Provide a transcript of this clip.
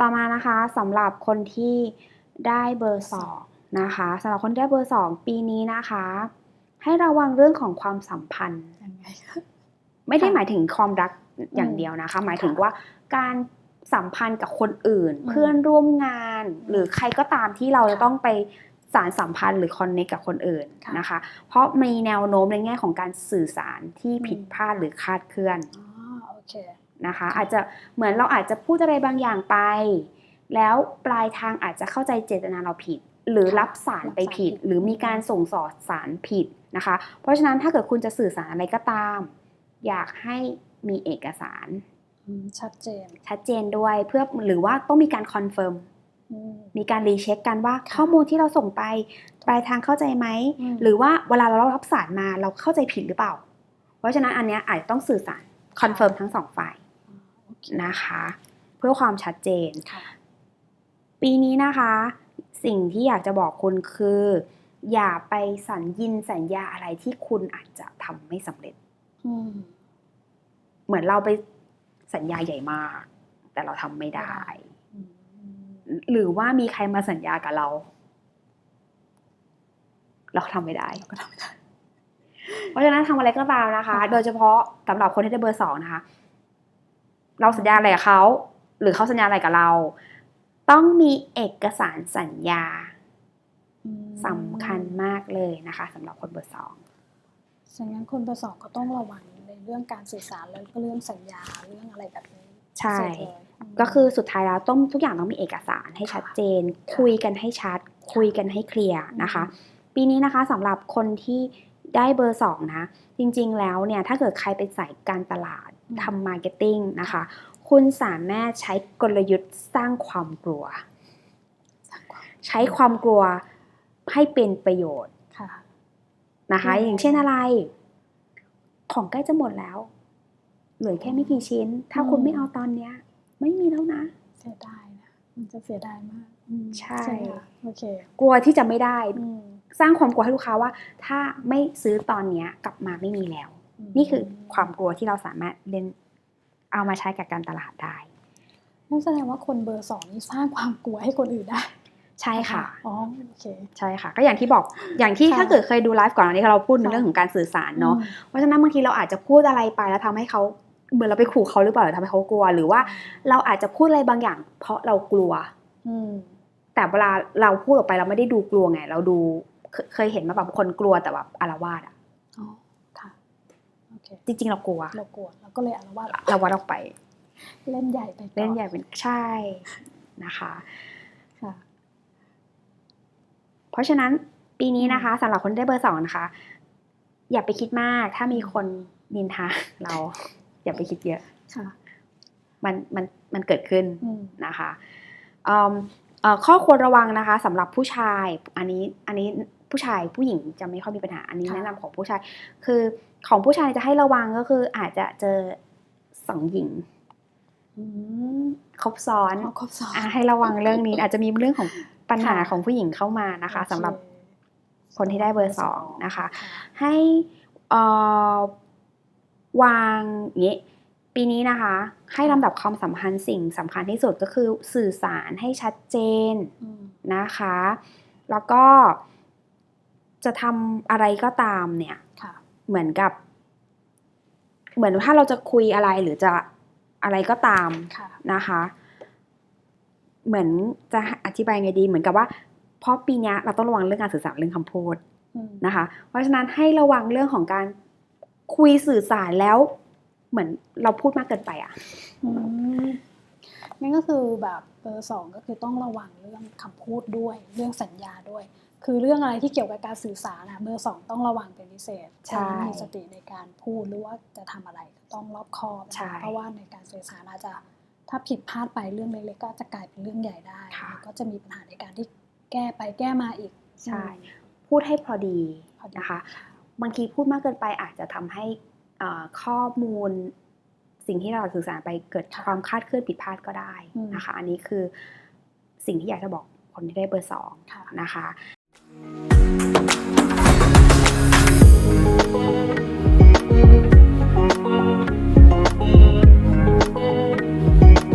ต่อมานะคะสำหรับคนที่ได้เบอร์สองนะคะสำหรับคนที่ได้เบอร์สองปีนี้นะคะ ให้ระวังเรื่องของความสัมพันธ์ยังไงคะไม่ได้ค่ะหมายถึงความรักอย่างอืมเดียวนะคะ หมายถึงค่ะว่าการสัมพันธ์กับคนอื่นอืมเพื่อนร่วมงาน หรือใครก็ตามที่เราจะค่ะต้องไปสารสัมพันธ์หรือคอนเนคกับคนอื่นค่ะนะคะ เพราะมีแนวโน้มในแง่ของการสื่อสารที่อืมผิดพลาดหรือคลาดเคลื่อนอ๋อโอเค นะคะค่ะอาจจะเหมือนเราอาจจะพูดอะไรบางอย่างไป แล้วปลายทางอาจจะเข้าใจเจตนาเราผิด หรือค่ะรับสารไปรับสารผิดผิด หรือมีการส่งสอดสารผิดนะคะ เพราะฉะนั้นถ้าเกิดคุณจะสื่อสารอะไรก็ตาม อยากให้มีเอกสารอืมชัดเจนชัดเจนด้วยเพื่อหรือว่าต้องมีการคอนเฟิร์มอืมมีการรีเช็คกันว่าค่ะข้อมูลที่เราส่งไปปลายทางเข้าใจไหมอืมหรือว่าเวลาเรารับสารมาเราเข้าใจผิดหรือเปล่า เพราะฉะนั้นอันเนี้ยอาจจะต้องสื่อสารคอนเฟิร์มทั้งสองฝ่ายอ๋อโอเค นะคะ เพื่อความชัดเจนค่ะปีนี้นะคะ สิ่งที่อยากจะบอกคุณคือ อย่าไปสัญญินสัญญาอะไรที่คุณอาจจะทำไม่สำเร็จอืมเหมือนเราไปสัญญาใหญ่มาก แต่เราทำไม่ได้อืมหรือว่ามีใครมาสัญญากับเรา เราทำไม่ได้เราก็ทำได้ เพราะฉะนั้นทำอะไรก็ตามนะคะค่ะโดยเฉพาะสำหรับคนที่ได้เบอร์สองนะคะ เราสัญญาอะไรกับเขาหรือเขาสัญญาอะไรกับเรา ต้องมีเอกสารสัญญาอืมสำคัญมากเลยนะคะสำหรับคนเบอร์สองฉะนั้นคนประสองก็ต้องระวังในเรื่องการสื่อสารแล้วก็เรื่องสัญญาเรื่องอะไรแบบนี้ใช่สุดเลยมก็คือสุดท้ายแล้วต้องทุกอย่างต้องมีเอกสารให้ค่ะชัดเจน คุยกันให้ชัด คุยกันให้เคลียร์นะคะ ปีนี้นะคะสำหรับคนที่ได้เบอร์สองนะ จริงๆแล้วเนี่ยถ้าเกิดใครเป็นสายการตลาดอืม ทำมาร์เก็ตติ้งนะคะ คุณสามารถใช้กลยุทธ์สร้างความกลัวสร้างความใช้ความกลัวให้เป็นประโยชน์ค่ะนะคะอืมอย่างเช่นอะไร ของใกล้จะหมดแล้ว เหลือแค่ไม่กี่ชิ้น ถ้าคุณไม่เอาตอนเนี้ย ไม่มีแล้วนะเสียดายนะมันจะเสียดายมากอืมใช่ไหมคะโอเค กลัวที่จะไม่ได้อืมสร้างความกลัวให้ลูกค้าว่า ถ้าไม่ซื้อตอนเนี้ย กลับมาไม่มีแล้ว นี่คือความกลัวที่เราสามารถเล่นเอามาใช้กับการตลาดได้นั่นแสดงว่าคนเบอร์สองนี่สร้างความกลัวให้คนอื่นได้ใช่ค่ะอ๋อโอเคใช่ค่ะ ก็อย่างที่บอกอย่างที่ค่ะถ้าเกิดเคยดูไลฟ์ก่อนอันนี้เราพูดในค่ะเรื่องของการสื่อสารเนาะอืมเพราะฉะนั้นบางทีเราอาจจะพูดอะไรไปแล้วทำให้เขาเหมือนเราไปขู่เขาหรือเปล่าหรือทำให้เขากลัว หรือว่าเราอาจจะพูดอะไรบางอย่าง เพราะเรากลัว อืมแต่เวลาเราพูดออกไปเราไม่ได้ดูกลัวไง เราดูเคเคยเห็นมาแบบคนกลัวแต่แบบอารวาสอะอ๋อค่ะโอเค จริง ๆ เรากลัว เรากลัวเราก็เลยอารวาสเราวัดออกไป เล่นใหญ่ไปก่อเล่นใหญ่เป็นใช่นะคะค่ะเพราะฉะนั้นปีนี้นะคะสำหรับคนที่ได้เบอร์สองนะคะ อย่าไปคิดมาก ถ้ามีคนนินทาเราอย่าไปคิดเยอะค่ะมันมันมันเกิดขึ้นอืมนะคะอืมเอ่อข้อควรระวังนะคะสำหรับผู้ชาย อันนี้อันนี้ ผู้ชายผู้หญิงจะไม่ค่อยมีปัญหาอันนี้ค่ะแนะนำของผู้ชาย คือของผู้ชายจะให้ระวังก็คืออาจจะเจอสองหญิงอืมครบซ้อนเอาครบสองอะให้ระวังเรื่องนี้ อาจจะมีเรื่องของปัญหาค่ะของผู้หญิงเข้ามานะคะสำหรับโอเคนที่ได้เบอร์สองนะคะค่ะให้เอ่อวางอย่างนี้ปีนี้นะคะ ให้ลำดับความสัมพันธ์สิ่งสำคัญที่สุดก็คือสื่อสารให้ชัดเจนอืมนะคะ แล้วก็ จะทำอะไรก็ตามเนี่ยค่ะเหมือนกับ เหมือนถ้าเราจะคุยอะไรหรือจะอะไรก็ตามค่ะนะคะ เหมือนจะอธิบายไงดี เหมือนกับว่า เพราะปีเนี้ยเราต้องระวังเรื่องการสื่อสารเรื่องคำพูดอืมนะคะ เพราะฉะนั้นให้ระวังเรื่องของการคุยสื่อสารแล้ว เหมือนเราพูดมากเกินไปอะอืมนั่นก็คือแบบเบอร์สองก็คือต้องระวังเรื่องคำพูดด้วย เรื่องสัญญาด้วย คือเรื่องอะไรที่เกี่ยวกับการสื่อสารนะเบอร์สองต้องระวังเป็นพิเศษใช่มีสติในการพูดหรือว่าจะทำอะไรก็ต้องรอบคอบนะใช่เพราะว่าในการสื่อสารอาจจะถ้าผิดพลาดไปเรื่องเล็กๆก็จะกลายเป็นเรื่องใหญ่ได้ค่ะแล้วก็จะมีปัญหาในการที่แก้ไปแก้มาอีกใช่พูดให้พอดีพอดีนะคะบางทีพูดมากเกินไปอาจจะทำให้เอ่อข้อมูลสิ่งที่เราสื่อสารไปเกิดค่ะความคลาดเคลื่อนผิดพลาดก็ได้อืมนะคะ อันนี้คือสิ่งที่อยากจะบอกคนที่ได้เบอร์สองค่ะนะคะ